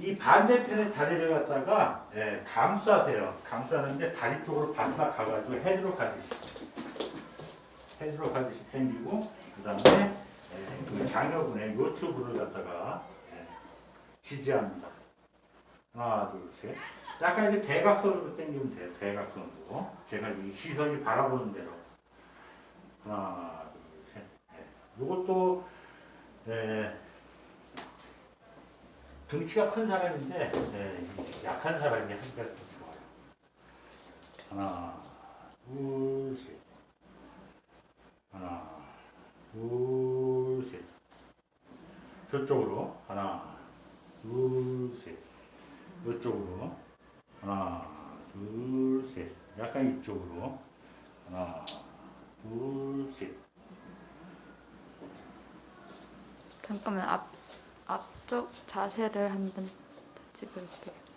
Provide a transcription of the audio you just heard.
이 반대편의 다리를 갖다가 예, 감싸세요. 감싸는데 다리 쪽으로 바싹 가가지고 헤드로 가듯이 헤드로 가듯이 당기고 그 다음에 예, 장여분의 요추부를 갖다가 예, 지지합니다. 하나 둘 셋. 약간 이제 대각선으로 당기면 돼요. 대각선으로 제가 이 시선이 바라보는 대로 하나 둘 셋. 예. 이것도 예, 등치가 큰 사람인데 예, 약한 사람이 하기가 더 좋아요. 하나, 둘, 셋. 하나, 둘, 셋. 저쪽으로 하나, 둘, 셋. 이쪽으로 하나, 둘, 셋. 약간 이쪽으로 하나, 둘, 셋. 잠깐만 앞 앞쪽 자세를 한번 찍을게요.